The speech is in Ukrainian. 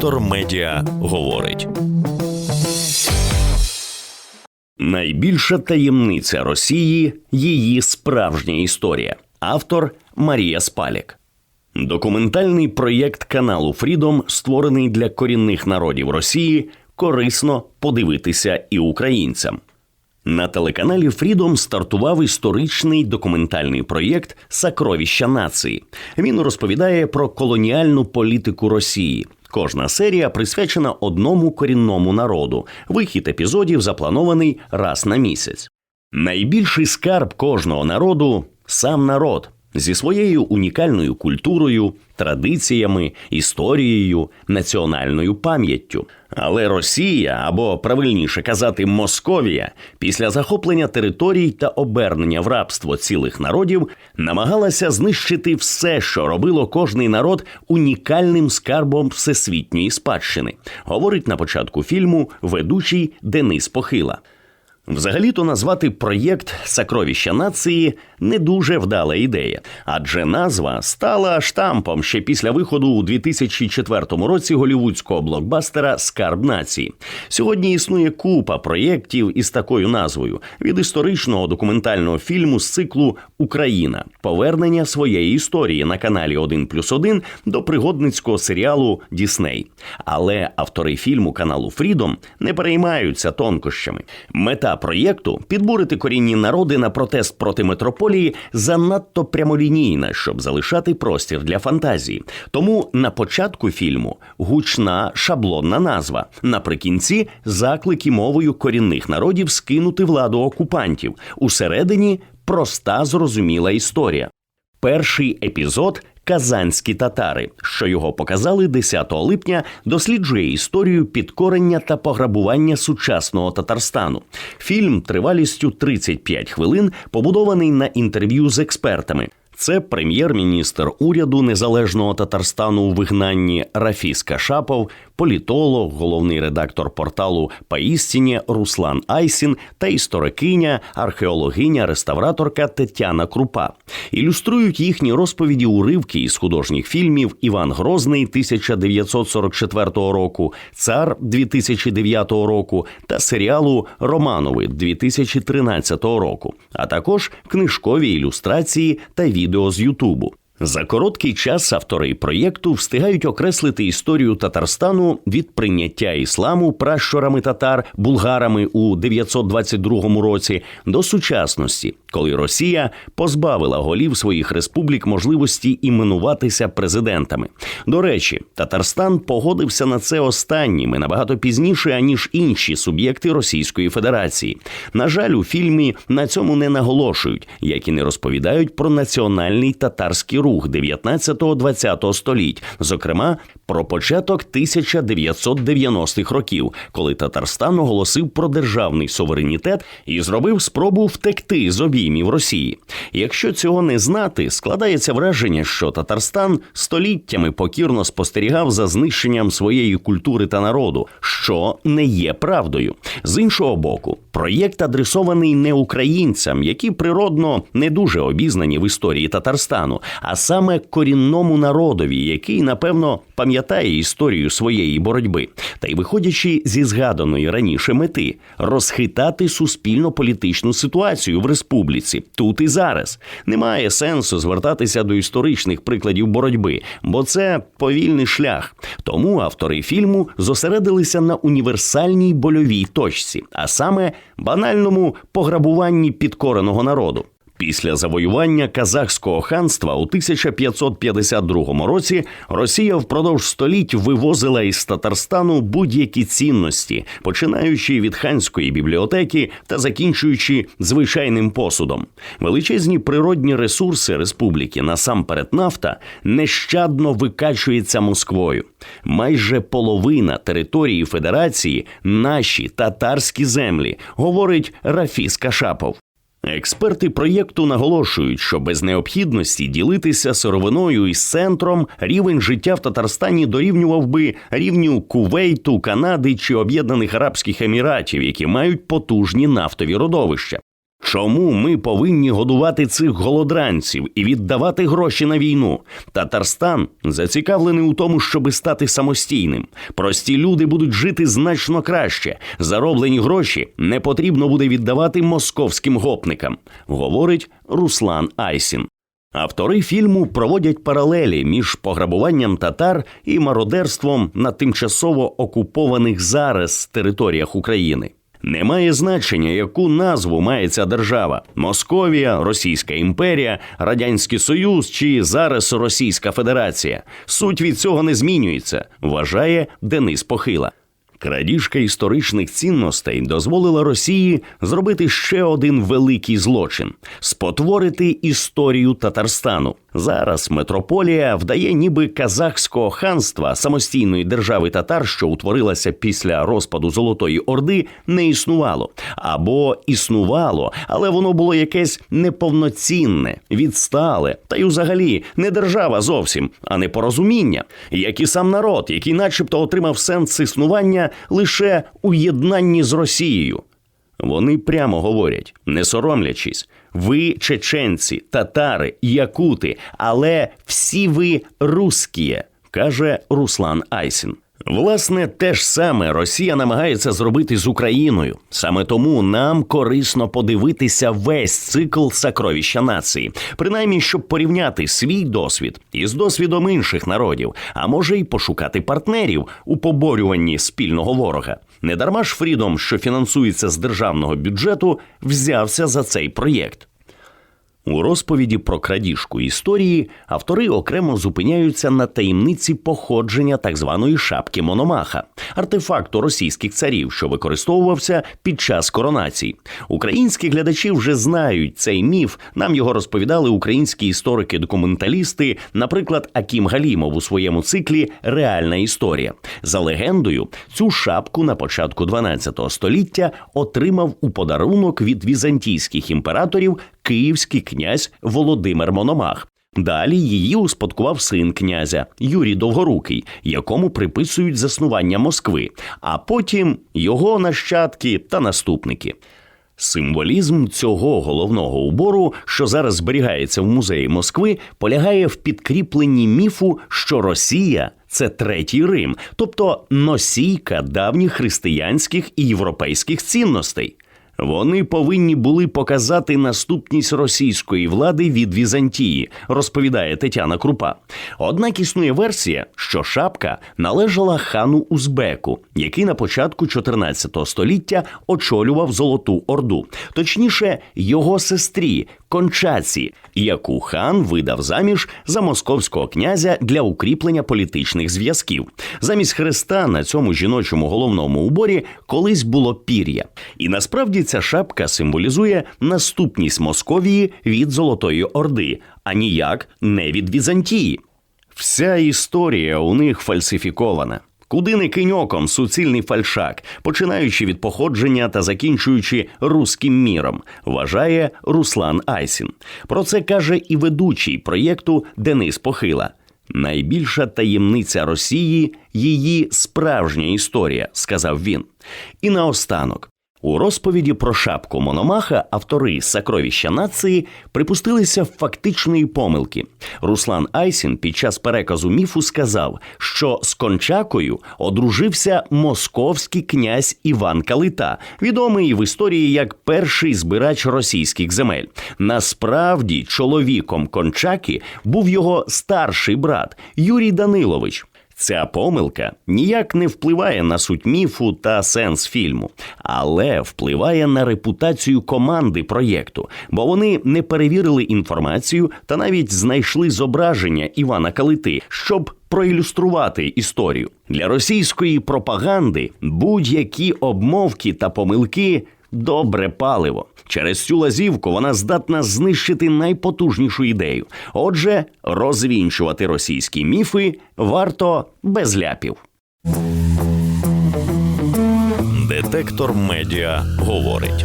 Вектор Медіа говорить. Найбільша таємниця Росії її справжня історія. Автор Марія Спалік. Документальний проєкт каналу Фрідом, створений для корінних народів Росії, корисно подивитися і українцям. На телеканалі Фрідом стартував історичний документальний проєкт Сакровіща нації. Він розповідає про колоніальну політику Росії. Кожна серія присвячена одному корінному народу. Вихід епізодів запланований раз на місяць. Найбільший скарб кожного народу сам народ зі своєю унікальною культурою, традиціями, історією, національною пам'яттю. Але Росія, або правильніше казати, Московія, після захоплення територій та обернення в рабство цілих народів, намагалася знищити все, що робило кожний народ унікальним скарбом всесвітньої спадщини, говорить на початку фільму ведучий Денис Похила. Взагалі-то назвати проєкт Сакровіща нації не дуже вдала ідея, адже назва стала штампом ще після виходу у 2004 році голівудського блокбастера Скарб нації. Сьогодні існує купа проєктів із такою назвою: від історичного документального фільму з циклу Україна повернення своєї історії на каналі 1+,1 до пригодницького серіалу Дісней. Але автори фільму каналу Фрідом не переймаються тонкощами. Мета проєкту підбурити корінні народи на протест проти метрополії занадто прямолінійна, щоб залишати простір для фантазії. Тому на початку фільму гучна шаблонна назва. Наприкінці заклики мовою корінних народів скинути владу окупантів. Усередині проста зрозуміла історія. Перший епізод Казанські татари, що його показали 10 липня, досліджує історію підкорення та пограбування сучасного Татарстану. Фільм тривалістю 35 хвилин побудований на інтерв'ю з експертами. Це прем'єр-міністр уряду незалежного Татарстану у вигнанні Рафіс Кашапов, політолог, головний редактор порталу Паїстіні Руслан Айсін та історикиня, археологиня, реставраторка Тетяна Крупа. Ілюструють їхні розповіді уривки із художніх фільмів Іван Грозний 1944 року, Цар 2009 року та серіалу Романови 2013 року, а також книжкові ілюстрації та відео з Ютубу. За короткий час автори проєкту встигають окреслити історію Татарстану від прийняття ісламу пращурами татар булгарами у 922 році до сучасності, коли Росія позбавила голів своїх республік можливості іменуватися президентами. До речі, Татарстан погодився на це останніми набагато пізніше аніж інші суб'єкти Російської Федерації. На жаль, у фільмі на цьому не наголошують, як і не розповідають про національний татарський рух рух 19-20 століть, зокрема про початок 1990-х років, коли Татарстан оголосив про державний суверенітет і зробив спробу втекти з обіймів Росії. Якщо цього не знати, складається враження, що Татарстан століттями покірно спостерігав за знищенням своєї культури та народу, що не є правдою. З іншого боку, проєкт адресований не українцям, які природно не дуже обізнані в історії Татарстану, а саме корінному народові, який напевно пам'ятає історію своєї боротьби, та й виходячи зі згаданої раніше мети розхитати суспільно-політичну ситуацію в республіці тут і зараз. Немає сенсу звертатися до історичних прикладів боротьби, бо це повільний шлях. Тому автори фільму зосередилися на універсальній больовій точці, а саме банальному пограбуванні підкореного народу. Після завоювання казахського ханства у 1552 році Росія впродовж століть вивозила із Татарстану будь-які цінності, починаючи від ханської бібліотеки та закінчуючи звичайним посудом. Величезні природні ресурси республіки, насамперед нафта, нещадно викачується Москвою. Майже половина території Федерації наші татарські землі, говорить Рафіс Кашапов. Експерти проєкту наголошують, що без необхідності ділитися сировиною із центром рівень життя в Татарстані дорівнював би рівню Кувейту, Канади чи Об'єднаних Арабських Еміратів, які мають потужні нафтові родовища. Чому ми повинні годувати цих голодранців і віддавати гроші на війну? Татарстан зацікавлений у тому, щоби стати самостійним. Прості люди будуть жити значно краще. Зароблені гроші не потрібно буде віддавати московським гопникам, говорить Руслан Айсін. Автори фільму проводять паралелі між пограбуванням татар і мародерством на тимчасово окупованих зараз територіях України. Немає значення, яку назву має ця держава: Московія, Російська імперія, Радянський Союз чи зараз Російська Федерація. Суть від цього не змінюється, вважає Денис Похила. Крадіжка історичних цінностей дозволила Росії зробити ще один великий злочин спотворити історію Татарстану. Зараз метрополія вдає, ніби казахського ханства самостійної держави татар, що утворилася після розпаду Золотої Орди, не існувало або існувало, але воно було якесь неповноцінне, відстале, та й взагалі не держава зовсім, а не порозуміння, як і сам народ, який, начебто, отримав сенс існування лише у єднанні з Росією. Вони прямо говорять, не соромлячись, ви чеченці, татари, якути, але всі ви русські, каже Руслан Айсін. Власне, те ж саме Росія намагається зробити з Україною. Саме тому нам корисно подивитися весь цикл сакровища нації, принаймні, щоб порівняти свій досвід із досвідом інших народів, а може й пошукати партнерів у поборюванні спільного ворога. Недарма ж Фрідом, що фінансується з державного бюджету, взявся за цей проєкт. У розповіді про крадіжку історії автори окремо зупиняються на таємниці походження так званої шапки Мономаха, артефакту російських царів, що використовувався під час коронацій. Українські глядачі вже знають цей міф. Нам його розповідали українські історики-документалісти, наприклад, Акім Галімов у своєму циклі Реальна історія. За легендою, цю шапку на початку 12 століття отримав у подарунок від візантійських імператорів київський князь Володимир Мономах. Далі її успадкував син князя Юрій Довгорукий, якому приписують заснування Москви, а потім його нащадки та наступники. Символізм цього головного убору, що зараз зберігається в музеї Москви, полягає в підкріпленні міфу, що Росія це третій Рим, тобто носійка давніх християнських і європейських цінностей. Вони повинні були показати наступність російської влади від Візантії, розповідає Тетяна Крупа. Однак існує версія, що шапка належала хану Узбеку, який на початку 14 століття очолював Золоту Орду, точніше, його сестрі Кончаці, яку хан видав заміж за московського князя для укріплення політичних зв'язків. Замість хреста на цьому жіночому головному уборі колись було пір'я, і насправді ця шапка символізує наступність Московії від Золотої Орди, а ніяк не від Візантії. Вся історія у них фальсифікована. Куди не кинь оком суцільний фальшак, починаючи від походження та закінчуючи руським міром, вважає Руслан Айсін. Про це каже і ведучий проєкту Денис Похила. Найбільша таємниця Росії її справжня історія, сказав він. І наостанок. У розповіді про шапку Мономаха автори сакровища нації припустилися фактичної помилки. Руслан Айсін під час переказу міфу сказав, що з Кончакою одружився московський князь Іван Калита, відомий в історії як перший збирач російських земель. Насправді, чоловіком Кончаки був його старший брат Юрій Данилович. Ця помилка ніяк не впливає на суть міфу та сенс фільму, але впливає на репутацію команди проєкту, бо вони не перевірили інформацію та навіть знайшли зображення Івана Калити, щоб проілюструвати історію для російської пропаганди. Будь-які обмовки та помилки. Добре паливо через цю лазівку вона здатна знищити найпотужнішу ідею. Отже, розвінчувати російські міфи варто без ляпів. Детектор медіа говорить.